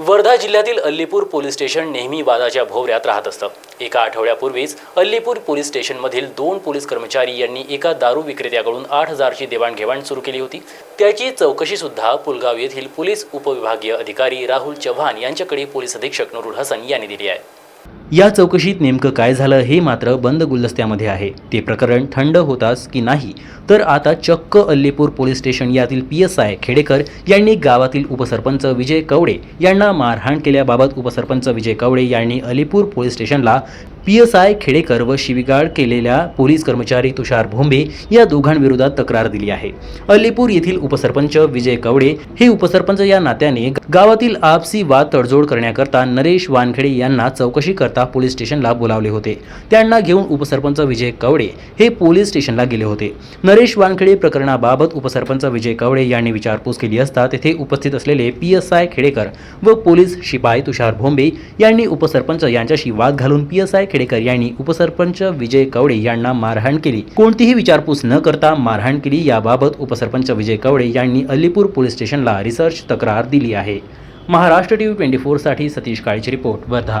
वर्धा जिल्ह्यातील Allipur police station नेहमी वादाच्या भोवऱ्यात राहत असतं. एका आठवड्यापूर्वीच अल्लीपूर पोलीस स्टेशनमधील दोन पोलीस कर्मचारी यांनी एका दारू विक्रेत्याकडून आठ हजारची देवाणघेवाण सुरू केली होती. त्याची चौकशी सुद्धा पुलगाव येथील पोलीस उपविभागीय अधिकारी राहुल चव्हाण यांच्याकडे पोलीस अधीक्षक नुरुल हसन यांनी दिली आहे. या चौकशीत नेमकं काय झालं हे मात्र बंद गुलदस्त्यामध्ये आहे. ते प्रकरण थंड होताच की नाही तर आता चक्क अल्लीपूर पोलीस स्टेशन यातील पी एस आय खेडेकर यांनी गावातील उपसरपंच विजय कवडे यांना मारहाण केल्याबाबत उपसरपंच विजय कवडे यांनी अलीपूर पोलीस स्टेशनला पी एस आय खेडेकर व शिवीगाळ केलेल्या पोलीस कर्मचारी तुषार भोंबे या दोघांविरोधात तक्रार दिली आहे. अलीपूर येथील उपसरपंच विजय कवडे हे उपसरपंच या नात्याने गावातील आपसी वाद तडजोड करण्याकरता नरेश वानखेडे यांना चौकशी करता पोलीस स्टेशनला बोलावले होते. त्यांना घेऊन उपसरपंच विजय कवडे हे पोलीस स्टेशनला गेले होते. नरेश वानखेडे प्रकरणाबाबत उपसरपंच विजय कवडे यांनी विचारपूस केली असता तेथे उपस्थित असलेले पी एस आय खेडेकर व पोलीस शिपाई तुषार भोंबे यांनी उपसरपंच यांच्याशी वाद घालून पी एस आय खेडेकर यांनी उपसरपंच विजय कवडे यांना मारहाण केली. कोणतीही विचारपूस न करता मारहाण केली. याबाबत उपसरपंच विजय कवडे यांनी अलीपूर पोलीस स्टेशनला रिसर्च तक्रार दिली आहे. महाराष्ट्र टीव्ही ट्वेंटी फोरसाठी सतीश काळेची रिपोर्ट वर्धा.